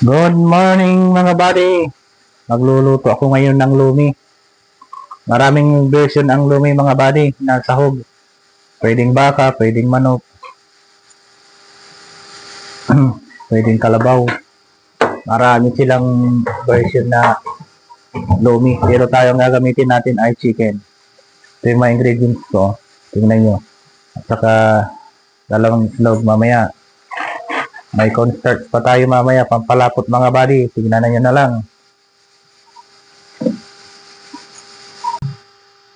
Good morning mga buddy. Magluluto ako ngayon ng lumi. Maraming version ang lumi mga buddy na sahog. Pwedeng baka, pwedeng manok. pwedeng kalabaw. Marami silang version na lumi. Pero tayo ang gagamitin natin ay chicken. Ito yung mga ingredients ko. Tingnan nyo. At saka dalawang itlog mamaya. May cornstarch pa tayo mamaya, pampalapot mga buddy. Tignan nyo na lang.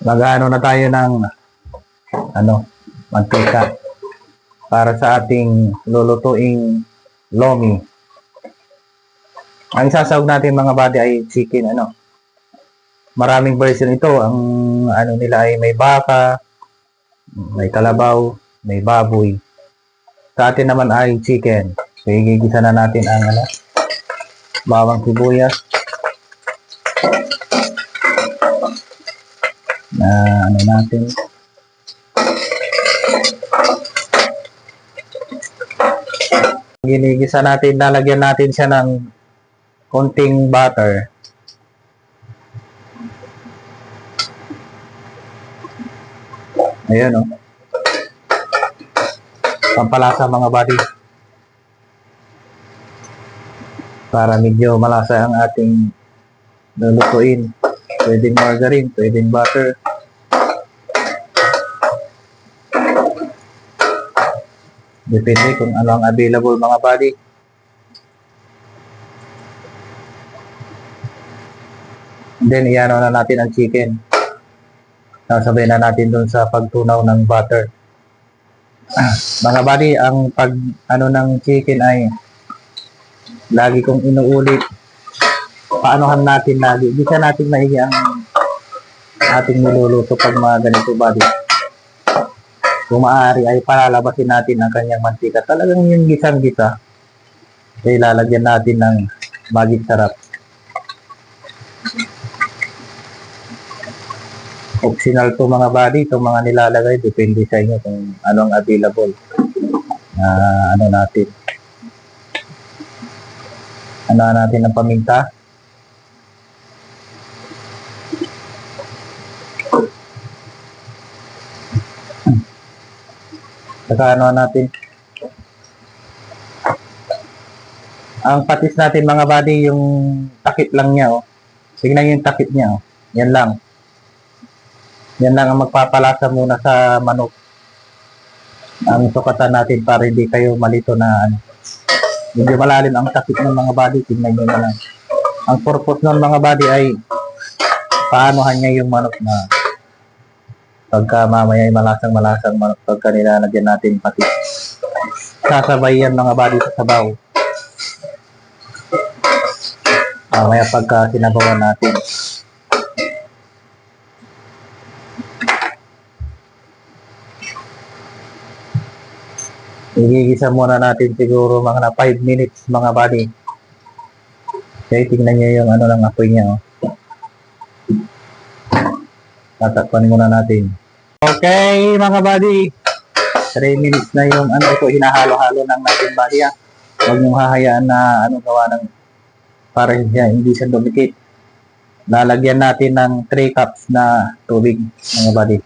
Mag-ano na tayo ng ano, mantika para sa ating lulutuing lomi. Ang sasawag natin mga buddy ay chicken ano. Maraming version ito. Ang ano nila ay may baka, may kalabaw, may baboy. Sa atin naman ay chicken. So, igigisa na natin ang ano, bawang sibuyas. Na ano natin. Ginigisa natin, lalagyan natin siya ng konting butter. Ayan o. Oh. Pampalasa mga buddy. Para medyo malasa ang ating lulutuin. Pwedeng margarine, pwedeng butter. Depende kung ano ang available mga buddy. Then, iano na natin ang chicken. Sasabay na natin dun sa pagtunaw ng butter. Mga buddy, ang pag ano ng chicken ay lagi kong inuulit. Paanohan natin lagi. Siya natin maigi ang ating niluluto pag mga ganito buddy. Kung maaari ay palalabasin natin ang kanyang mantika. Talagang yung gisang gisa. Ay lalagyan natin ng magig sarap. optional to mga body, itong mga nilalagay, depende sa inyo kung anong available na ano natin. Ano natin ng paminta. Saka ano natin. Ang patis natin mga body, yung takip lang niya, oh. Tingnan yung takip niya, oh. Yan lang. Yan lang ang magpapalasa muna sa manok. Ang sukatan natin para hindi kayo malito na ano. Medyo malalim ang takip ng mga body. Tingnan nyo na lang. Ang purpose ng mga body ay paanohan niya yung manok na pagka mamaya ay malasang malasang manok pagka nilalagyan natin pati sasabay yan mga body sa sabaw. Mamaya pagka sinabawan natin. Igigisa muna natin siguro mga na 5 minutes mga buddy. Okay, tingnan nyo yung ano lang apoy niya. Oh. Tatakpan muna natin. Okay mga buddy. 3 minutes na yung ano ito, hinahalo-halo ng natin buddy ah. Huwag nyo hahayaan na ano gawa ng para siya, hindi siya dumikit. Lalagyan natin ng 3 cups na tubig mga buddy.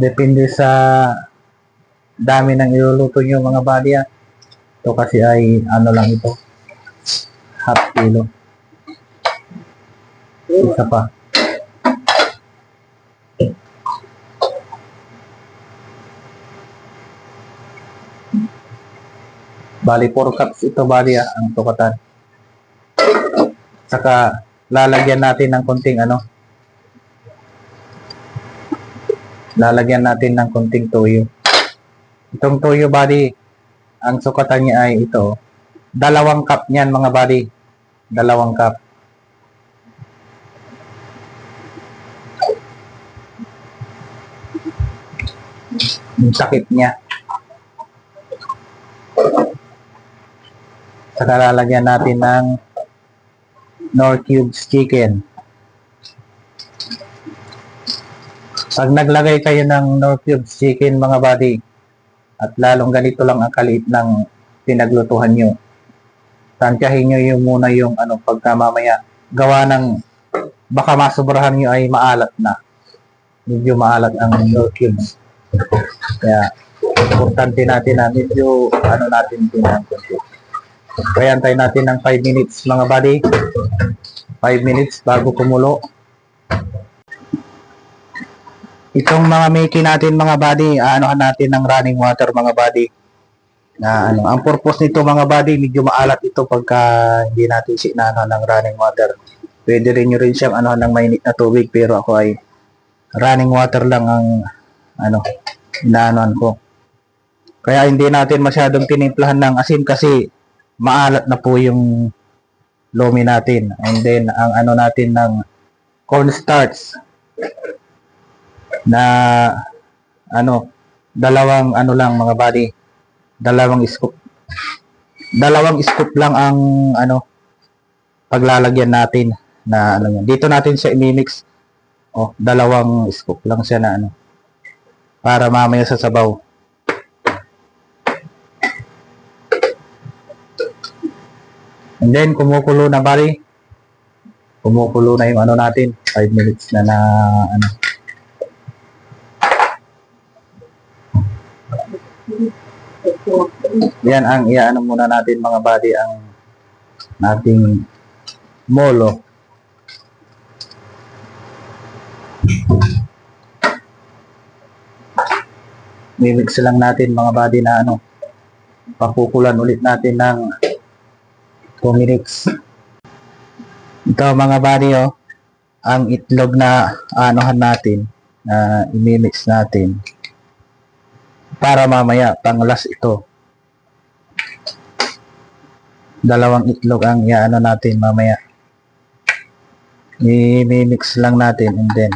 Depende sa dami ng iluluto nyo mga buddy ah. Ito kasi ay ano lang ito. Half kilo. Isa pa. Bali 4 cups ito bali ah, ang tukatan. Saka lalagyan natin ng konting ano, lalagyan natin ng konting toyo. Itong toyo body, ang sukatan niya ay ito. Dalawang cup niyan mga body. Dalawang cup. Yung takip niya. Saka lalagyan natin ng nor cubes chicken. Pag naglagay kayo ng nor cubes chicken mga buddy, at lalong ganito lang ang kaliit ng pinaglutuhan nyo, tansyahin nyo yung muna yung ano, pagka mamaya gawa ng baka masobrahan nyo ay maalat na. Medyo maalat ang nor cubes. Kaya, importante natin na medyo ano natin din ang konti. Kaya antay natin ng 5 minutes mga buddy. 5 minutes bago kumulo. Itong mga Mickey natin mga buddy, aanohan natin ng running water mga buddy. Na ano, ang purpose nito mga buddy, medyo maalat ito pagka hindi natin sinano ng running water. Pwede rin nyo rin siyang ano ng mainit na tubig pero ako ay running water lang ang ano, inaanoan ko. Kaya hindi natin masyadong tinimplahan ng asin kasi maalat na po yung lomi natin. And then, ang ano natin ng cornstarch na ano, dalawang ano lang mga buddy, dalawang scoop. Dalawang scoop lang ang ano, paglalagyan natin na ano yan. Dito natin siya imimix. Oh, dalawang scoop lang siya na ano, para mamaya sa sabaw. And then, kumukulo na bali. Kumukulo na yung ano natin. 5 minutes na na ano. Yan ang iyaano muna natin mga body ang nating molo. Mimix lang natin mga body na ano. Pakukulan ulit natin ng 2 minutes. Ito mga buddy oh, ang itlog na anuhan natin, na imimix natin. Para mamaya, pang last ito. Dalawang itlog ang iaano natin mamaya. I-mix lang natin and then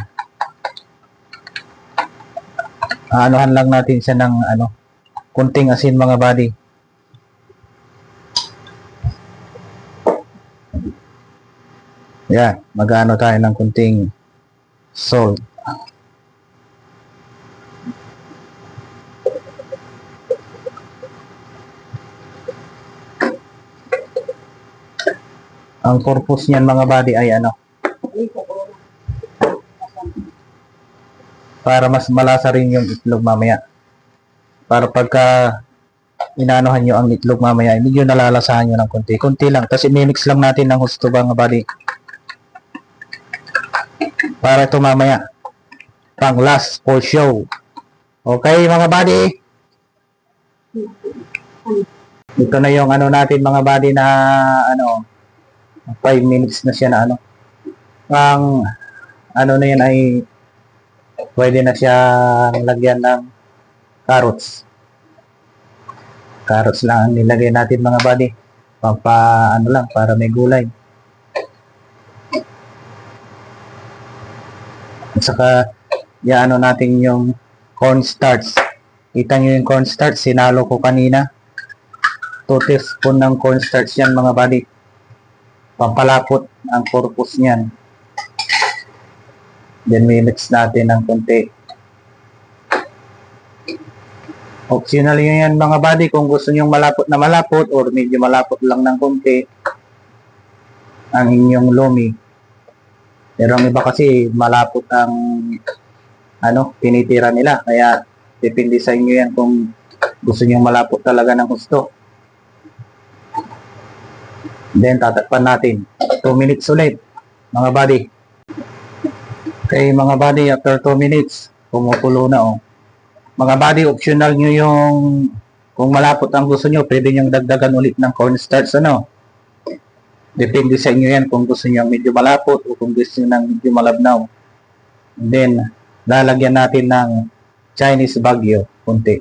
aanuhan lang natin siya ng ano, kunting asin mga buddy. Yan, mag-ano tayo ng kunting salt. Ang purpose niyan mga buddy ay ano? Para mas malasa rin yung itlog mamaya. Para pagka inaanohan nyo ang itlog mamaya, medyo nalalasahan nyo ng konti. Konti lang. Tapos imimix lang natin ng gusto mga buddy. Para ito mamaya. Pang last for show. Okay mga buddy? Ito na yung ano natin mga buddy na ano 5 minutes na siya na ano. Ang ano na yan ay pwede na siyang lagyan ng carrots. Carrots lang ang nilagay natin mga buddy. Pampa ano lang para may gulay. At saka yaano natin yung cornstarch. Kita nyo yung cornstarch, sinalo ko kanina. 2 teaspoon ng cornstarch yan mga buddy. Pampalapot ang purpose niyan. Then mix natin ng konti. Optional yun yan mga buddy kung gusto nyong malapot na malapot or medyo malapot lang ng konti ang inyong lomi. Pero ang iba kasi malapot ang ano, tinitira nila. Kaya depende sa inyo yan kung gusto nyong malapot talaga ng gusto. Then tatakpan natin. 2 minutes ulit mga buddy. Okay mga buddy, after 2 minutes, kumukulo na oh. Mga buddy, optional nyo yung kung malapot ang gusto nyo, pwede nyo dagdagan ulit ng cornstarch ano. Depende sa inyo yan kung gusto nyo medyo malapot o kung gusto nyo ng medyo malabnaw. And then, lalagyan natin ng Chinese Baguio, kunti.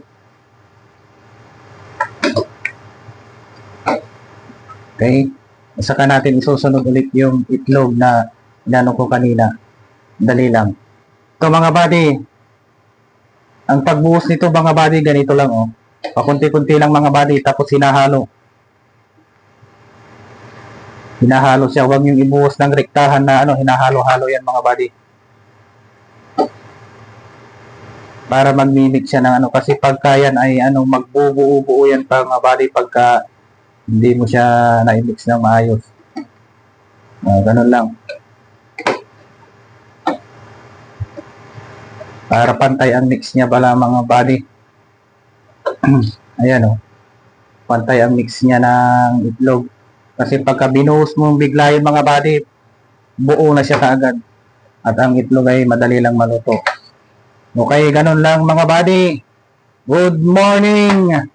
Okay? Saka natin isusunod ulit yung itlog na inano ko kanina. Dali lang. Ito mga buddy, ang pagbuhos nito mga buddy, ganito lang oh. Pakunti-kunti lang mga buddy, tapos hinahalo. Hinahalo siya. Huwag yung ibuhos ng rektahan na ano, hinahalo-halo yan mga buddy. Para mag-mimix siya ng ano. Kasi pagka yan ay ano, magbubuo-buo yan pa mga buddy pagka hindi mo siya na-mix ng maayos. Ah, ganun lang. Para pantay ang mix niya bala mga buddy. Ayan oh. Pantay ang mix niya ng itlog. Kasi pagka binuhos mo bigla yung mga buddy, buo na siya kaagad. At ang itlog ay madali lang maluto. Okay, ganun lang mga buddy. Good morning!